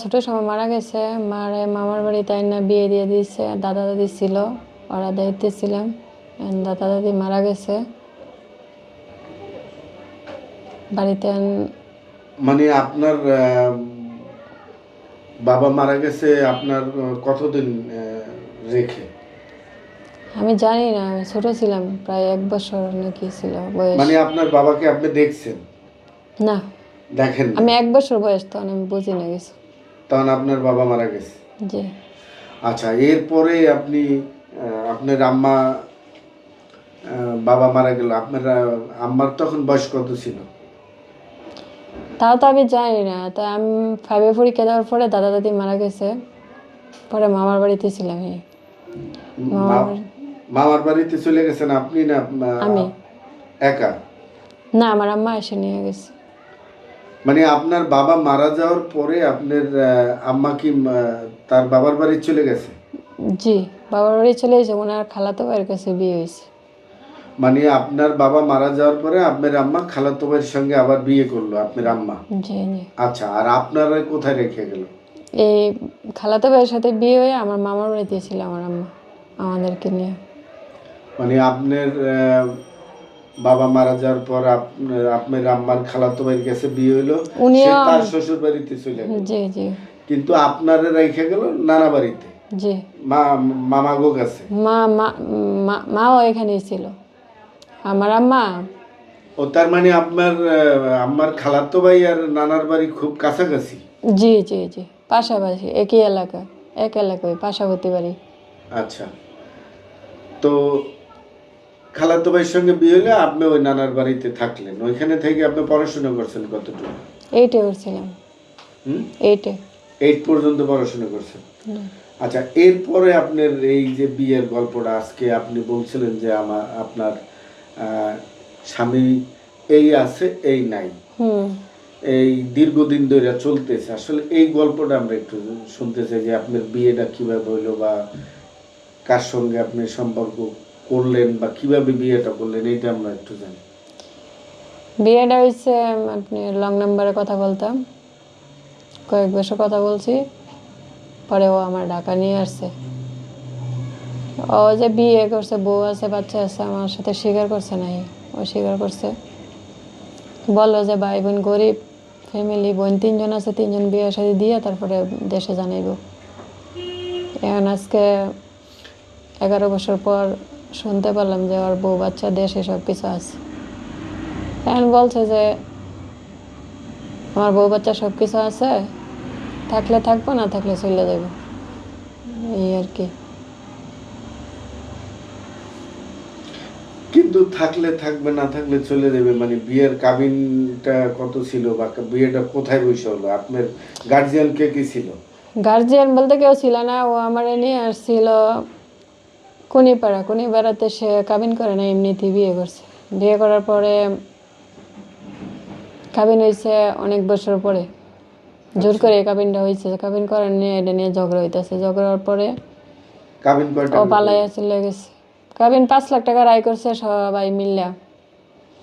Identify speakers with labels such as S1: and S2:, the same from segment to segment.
S1: ছোট সময় মারা গেছে মারে মামার বাড়িতে আইনা বিয়ে দিয়ে দিয়েছে দাদা দাদি ছিল ওরা দায়িত্বে ছিলাম দাদা দাদি মারা গেছে। বাড়িতে
S2: মানে আপনার বাবা মারা গেছে আপনার কতদিন রেখে?
S1: আমি জানি না আমি ছোট ছিলাম প্রায় এক বছর নাকি ছিল বয়স।
S2: মানে আপনার বাবাকে আপনি দেখছেন?
S1: না।
S2: দেখেন
S1: আমি এক বছর বয়স তখন আমি বুঝি না কিছু।
S2: তখন আপনার বাবা মারা গেছে।
S1: জি।
S2: আচ্ছা এরপরে আপনি আপনার আম্মা বাবা মারা গেল আপনার আম্মার তখন বয়স কত ছিল?
S1: তাও তো আমি জানি না। তা আমি ফাইভে পরীক্ষা দেওয়ার পরে দাদা দাদি মারা গেছে। পরে মামার বাড়িতে ছিলাম
S2: মামার বাড়িতে চলে গেছেন আপনি না
S1: আমি।
S2: একা?
S1: না আমার আম্মা এসে নিয়ে গেছে।
S2: মানে আপনার বাবা মারা যাওয়ার পরে আপনার আম্মা কি তার বাবার বাড়ি চলে গেছে?
S1: জি বাবার বাড়ি চলে এসে ওনার খালাতো ভাইয়ের কাছে বিয়ে হয়েছে।
S2: মানে আপনার বাবা মারা যাওয়ার পরে আপনার আম্মা খালাতো ভাইয়ের সঙ্গে আবার বিয়ে করল আপনার আম্মা?
S1: জি জি।
S2: আচ্ছা আর আপনারা কোথায় রেখে গেল?
S1: এই খালাতো ভাইয়ের সাথে বিয়ে হয়ে আমার মামার বাড়িতে ছিল আমার আম্মা আমাদেরকে নিয়ে।
S2: মানে আপনার বাবা মারা যাওয়ার পর আপনার আপনার আম্মার খালাতো ভাইয়ের কাছে বিয়ে হলো
S1: উনিও
S2: সে তার শ্বশুর বাড়িতে চলে গেল।
S1: জি জি।
S2: কিন্তু আপনারা রেখে গেল নানা বাড়িতে।
S1: জি।
S2: মা মামাগো কাছে
S1: মা মা মা- মাও এখানেই ছিল। আমার আম্মা।
S2: ও তার মানে আপনার আম্মার খালাতো ভাই আর নানার বাড়ি খুব কাছাকাছি?
S1: জি জি জি। পাশাপাশি একই এলাকা এক এলাকায় পাশাপাশি বাড়ি।
S2: আচ্ছা। তো খালাতো ভাইয়ের সঙ্গে বিয়ে হলে আপনি ওই নানার বাড়িতে থাকলেন। ওইখানে থেকে আপনি পড়াশোনা করছেন কতটুকু?
S1: এইটে করছিলাম।
S2: হুম?
S1: এইটে
S2: এইট পর্যন্ত পড়াশোনা করছেন? আচ্ছা এরপরে আপনার এই যে বিয়ের গল্পটা আজকে আপনি বলছিলেন যে আমার আপনার স্বামী এই আছে এই নাই।
S1: হুম।
S2: এই দীর্ঘদিন ধরে চলতেছে। আসলে এই গল্পটা আমরা একটু শুনতে চাই যে আপনার বিয়েটা কীভাবে হইল বা কার সঙ্গে আপনি সম্পর্ক করলেন বা কীভাবে বিয়েটা করলেন, এইটা আমরা একটু জানি।
S1: বিয়েটা হয়েছে, আপনি লং নাম্বারে কথা বলতাম। কয়েক বছর কথা বলছি, পরে ও আমার ঢাকা নিয়ে আসছে। ও যে বিয়ে করছে, বউ আছে, বাচ্চা আছে, আমার সাথে স্বীকার করছে নাই, ও স্বীকার করছে। বলল যে ভাই বোন গরিব ফ্যামিলি বোন তিনজন আছে, তিনজন বিয়ে সাথে দিয়ে তারপরে দেশে জানাইব। এখন আজকে এগারো বছর পর শুনতে পারলাম যে ওর বউ বাচ্চা দেশে সব কিছু আছে। এখন বলছে যে আমার বউ বাচ্চা সব কিছু আছে থাকলে থাকব না থাকলে চলে যাব। এই আর কি।
S2: কিন্তু থাকলে থাকবে না থাকলে চলে যাবে মানে বিয়ের কাবিনটা কত ছিল বা বিয়েটা কোথায় বসে হলো? আপনার গার্জিয়ান কে কি ছিল?
S1: গার্জিয়ান বলতে কেউ ছিল না ও আমার নিয়ে আসছিল কুনিপাড়া কুনিপাড়াতে সে কাবিন করে না এমনিতেই বিয়ে করছে। বিয়ে করার পরে কাবিন হয়েছে অনেক বছর পরে। জোর করে কাবিনটা হয়েছে কাবিন করার নিয়ে এটা নিয়ে ঝগড়া হইতেছে। ঝগড়ার পরে ও পালাইয়া চলে গেছে। কাবিন পাঁচ লাখ টাকা রায় করছে সবাই মিললা।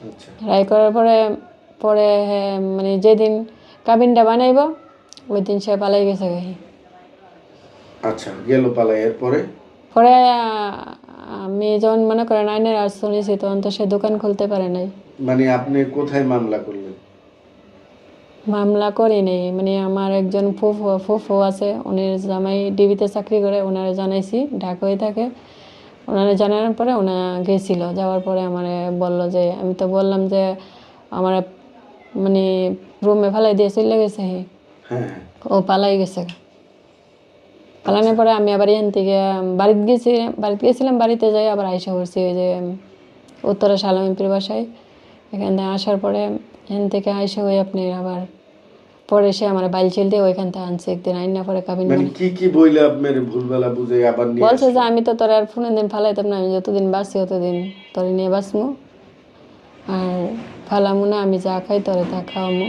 S2: আচ্ছা।
S1: রায় করার পরে পরে মানে যেদিন কাবিনটা বানাইব ওই দিন সে পালাই গেছে গাহি
S2: আচ্ছা গেল পালাই এরপরে
S1: পরে আমি যখন মনে করেন আইনের আজ শুনেছি তখন তো সে দোকান খুলতে পারে নাই।
S2: মানে আপনি কোথায় মামলা করলেন?
S1: মামলা করি নাই। মানে আমার একজন ফুফু ফুফু আছে উনি জামাই ডিবিতে চাকরি করে ওনারে জানাইছি ঢাকায় থাকে। ওনারে জানানোর পরে ওনা গেছিল। যাওয়ার পরে আমার বলল যে আমি তো বললাম যে আমার মানে রুমে ফেলাই দিয়ে চলে গেছে।
S2: হ্যাঁ হ্যাঁ।
S1: ও পালাই গেছে। পালানোর পরে আমি আবার এখান থেকে বাড়িতে গেছি বাড়িতে গেছিলাম বাড়িতে যাই আবার আইসা করছি ওই যে উত্তরা সালামিপুর বাসায়। এখান থেকে আসার পরে এখান থেকে আইসা হয়ে আপনি আবার পরে সে আমার বাইল ছিল দিয়ে ওইখান থেকে আনছে একদিন আইন না পরে কাবিন
S2: মানে কি কি বইলে ভুলবেলা বুঝে আবার নিয়ে
S1: বলছে যে আমি তো তোর আর ফোনের দিন ফালাইতাম না আমি যতদিন বাঁচি ততদিন তোর নিয়ে বাঁচমু। আর ফালামু না আমি যা খাই তোরে তা খাওয়ামু।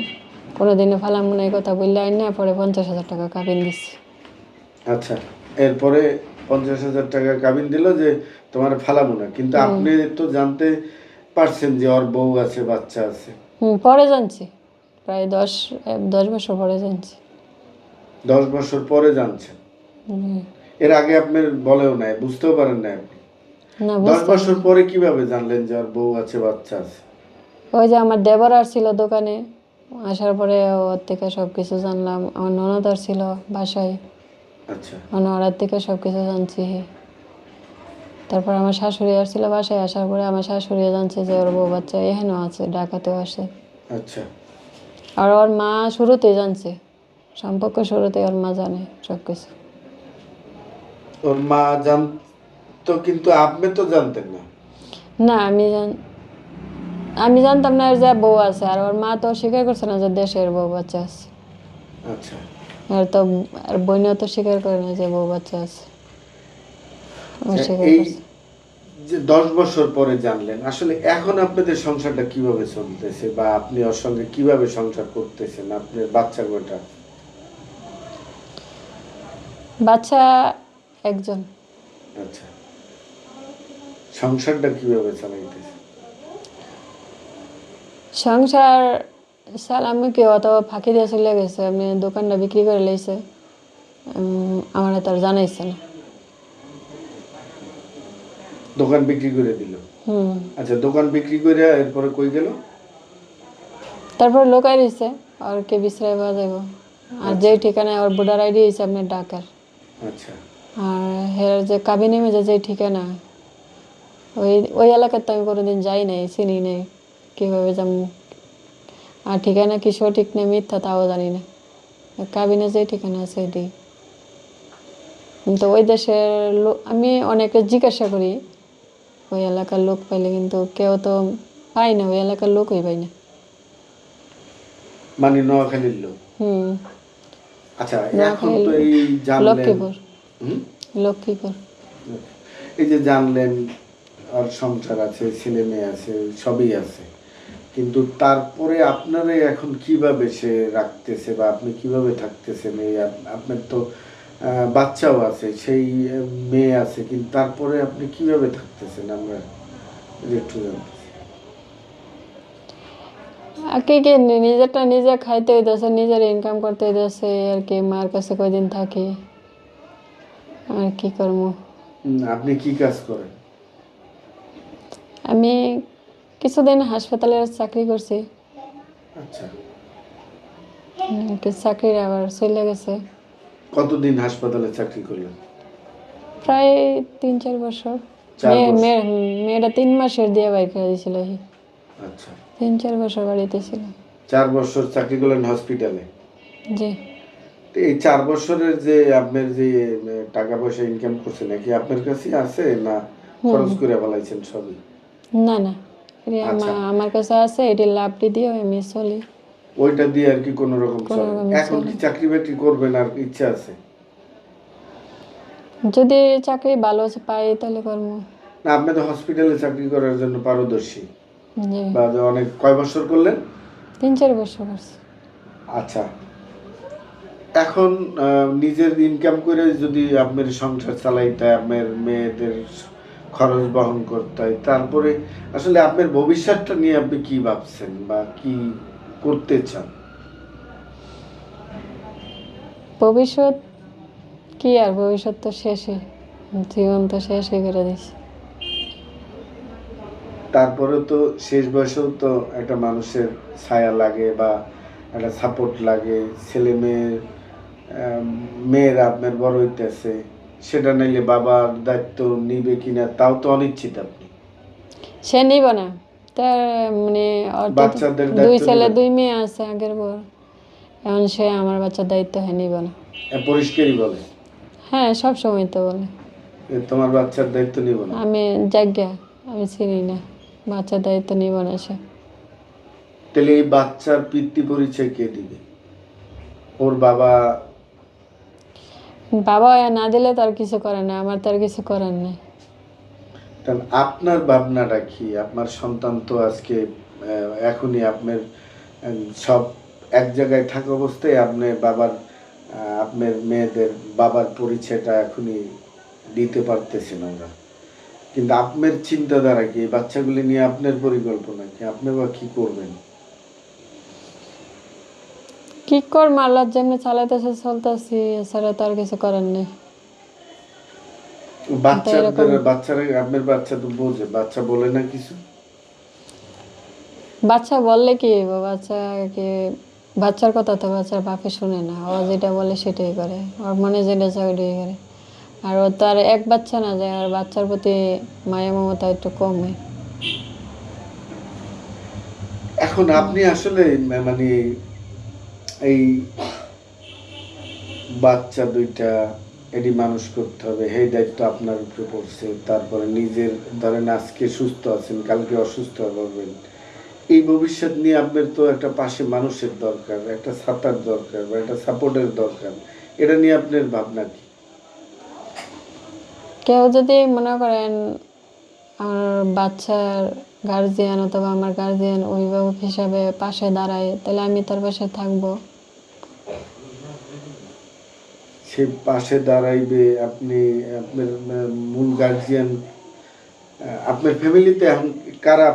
S1: কোনোদিনও ফালামু না এই কথা বললে আইন না পরে পঞ্চাশ হাজার টাকা কাবিন দিচ্ছি
S2: আচ্ছা এরপরে পঞ্চাশ হাজার টাকা কাবিন দিল যে তোমার ফালাবো না কিন্তু আপনি তো জানতে পারছেন যে ওর বউ আছে বাচ্চা আছে।
S1: হুম পরে জানছি প্রায় দশ দশ বছর পরে জানছি।
S2: দশ বছর পরে জানছেন? এর আগে আপনার বলেও নাই বুঝতেও পারেন না আপনি?
S1: না
S2: দশ বছর পরে কীভাবে জানলেন যে আর বউ আছে বাচ্চা আছে?
S1: ওই যে আমার দেবর আসছিল দোকানে আসার পরে ওর থেকে সব কিছু জানলাম আমার ননদ ছিল বাসায়।
S2: আচ্ছা।
S1: ওনার থেকে সব কিছু জানছি তারপর আমার শাশুড়ি আসছিল বাসায় আসার পরে আমার শাশুড়ি জানছে যে ওর বউ বাচ্চা এখানেও আছে ঢাকাতেও আসে
S2: আচ্ছা।
S1: আর ওর মা শুরুতেই জানছে সম্পর্ক শুরুতেই ওর মা জানে সব কিছু
S2: ওর মা জানতো কিন্তু আপনি তো জানতেন না।
S1: না আমি জান আমি জানতাম না যে বউ আছে আর ওর মা তো স্বীকার করছে না যে দেশের বউ বাচ্চা আছে।
S2: আচ্ছা।
S1: আর তো আর বইনেও তো স্বীকার করে না যে বউ বাচ্চা আছে।
S2: এই যে দশ বছর পরে জানলেন আসলে এখন আপনাদের সংসারটা কীভাবে চলতেছে বা আপনি ওর সঙ্গে কীভাবে সংসার করতেছেন আপনার বাচ্চা গোটা
S1: বাচ্চা একজন।
S2: আচ্ছা সংসারটা কীভাবে চালাইতেছে?
S1: সংসার সাল আমি কি অত ফাঁকি দিয়ে চলে গেছে আমি দোকানটা বিক্রি করে লইছে। আমার তো আর জানাইছে না।
S2: দোকান বিক্রি করে দিল?
S1: হুম।
S2: আচ্ছা দোকান বিক্রি করে এরপরে কই গেল?
S1: তারপর লোকাই রয়েছে আর কে বিশ্রায় পাওয়া যাব আর যে ঠিকানায় ওর ভোটার আইডি হয়েছে আপনার ডাকার
S2: আচ্ছা।
S1: আর হের যে কাবিনী মেজে যে ঠিকানা ওই ওই এলাকার তো আমি কোনোদিন যাই নাই চিনি নাই কীভাবে যাম আর ঠিকানা কি সঠিক না মিথ্যা তাও জানি না। কাবিনে যে ঠিকানা আছে এটি। কিন্তু ওই দেশের লোক আমি অনেকে জিজ্ঞাসা করি ওই এলাকার লোক পাইলে কিন্তু কেউ তো পাই না ওই এলাকার লোকই পাই না।
S2: মানে নোয়াখালীর লোক?
S1: হুম।
S2: আচ্ছা এখন তো এই জানলেন
S1: লক্ষ্মীপুর।
S2: হুম?
S1: লক্ষ্মীপুর।
S2: এই যে জানলেন আর সংসার আছে ছেলে মেয়ে আছে সবই আছে। কিন্তু তারপরে আপনারা এখন কীভাবে সে রাখতেছে বা আপনি কীভাবে থাকতেছেন? এই আপ- আপনার তো বাচ্চাও আছে সেই মেয়ে আছে কিন্তু তারপরে আপনি কীভাবে থাকতেছেন? আমরা একটু জানতে
S1: কি কি নিজেরটা নিজে খাইতে হইতেছে নিজের ইনকাম করতে হইতেছে আর কি মার কাছে কয়দিন থাকি আর কি করব?
S2: আপনি কি কাজ করেন?
S1: আমি কিছুদিন হাসপাতালে চাকরি করছি।
S2: আচ্ছা।
S1: উম, কি চাকরি আবার চলে গেছে।
S2: কতদিন হাসপাতালে চাকরি করলেন?
S1: প্রায় তিন চার বছর। মেয়েটা তিন মাসের দিয়ে বাইক করে দিয়েছিল
S2: আচ্ছা।
S1: তিন চার বছর বাড়িতে ছিল।
S2: চার বছর চাকরি করলেন হসপিটালে?
S1: জি।
S2: এই চার বছরের যে আপনার যে টাকা পয়সা ইনকাম করছে নাকি আপনার কাছে আছে না খরচ করে ফেলাইছেন সবই?
S1: না না। আমার কাছে আছে এটি লাভটি দিয়ে আমি চলি।
S2: ওইটা দিয়ে আর কি কোনো রকম এখন কি চাকরি বাকরি করবেন আর ইচ্ছা আছে?
S1: যদি চাকরি ভালো পাই তাহলে করব।
S2: না আপনি তো হসপিটালে চাকরি করার জন্য পারদর্শী। বা অনেক কয় বছর করলেন?
S1: তিন চার বছর করছি।
S2: আচ্ছা। এখন নিজের ইনকাম করে যদি আপনার সংসার চালাইতে আপনার মেয়েদের খরচ বহন করতে হয়। তারপরে আসলে আপনার ভবিষ্যৎটা নিয়ে আপনি কি ভাবছেন বা কি করতে চান?
S1: ভবিষ্যৎ কি আর? ভবিষ্যৎ তো শেষই জীবন তো শেষই করে দিছি।
S2: তারপরে তো শেষ বয়সেও তো একটা মানুষের ছায়া লাগে বা একটা সাপোর্ট লাগে। ছেলে মেয়ের মেয়েরা আপনার বড় হইতেছে। সেটা নাইলে বাবার দায়িত্ব নিবে কিনা তাও তো অনিশ্চিত আপনি।
S1: সে নিব না। তার মানে
S2: বাচ্চাদের
S1: দুই ছেলে দুই মেয়ে আছে আগের পর। এখন সে আমার বাচ্চার দায়িত্ব হ্যাঁ নিব না।
S2: এ পরিষ্কারই বলে?
S1: হ্যাঁ সব সময় তো বলে।
S2: তোমার বাচ্চার দায়িত্ব নিব না?
S1: আমি যাজ্ঞা আমি চিনি না। বাচ্চার দায়িত্ব নিব না সে।
S2: তাহলে এই বাচ্চার পিতৃ পরিচয় কে দিবে? ওর বাবা
S1: বাবা না দিলে তার কিছু করে না, আমার তার কিছু করার নেই।
S2: কারণ আপনার ভাবনাটা কি? আপনার সন্তান তো আজকে এখনই আপনার সব এক জায়গায় থাকা অবস্থায় আপনি বাবার আপনার মেয়েদের বাবার পরিচয়টা এখনই দিতে পারতেছেন আমরা। কিন্তু আপনার চিন্তাধারা কি? বাচ্চাগুলি নিয়ে আপনার পরিকল্পনা কি? আপনি বা কি করবেন?
S1: কি কর মাল্লার যেমনি চালাইতেছে চলতেছি এছাড়া তো আর কিছু করার নেই।
S2: বাচ্চাদের বাচ্চারা আপনার বাচ্চা তো বোঝে বাচ্চা বলে না কিছু?
S1: বাচ্চা বললে কি বাচ্চা কি বাচ্চার কথা তো বাচ্চার বাপে শুনে না ও যেটা বলে সেটাই করে ওর মনে যেটা চায় ওইটাই করে। আর ও তো আর এক বাচ্চা না যায় আর বাচ্চার প্রতি মায়া মমতা একটু কম।
S2: এখন আপনি আসলে মানে এই বাচ্চা দুইটা এটি মানুষ করতে হবে এই দায়িত্ব আপনার উপরে পড়ছে। তারপরে নিজের, ধরেন আজকে সুস্থ আছেন, কালকে অসুস্থ হবেন। এই ভবিষ্যৎ নিয়ে আপনার তো একটা পাশে মানুষের দরকার, একটা ছাতার দরকার বা একটা সাপোর্টের দরকার। এটা নিয়ে আপনার ভাবনা কি?
S1: কেউ যদি মনে করেন আমার বাচ্চার গার্জিয়ান অথবা আমার গার্জিয়ান অভিভাবক হিসাবে পাশে দাঁড়ায়, তাহলে আমি তার পাশে থাকব।
S2: সে পাশে দাঁড়াইবে, আপনি, আপনার মূল গার্জিয়ান আপনার ফ্যামিলিতে এখন কারা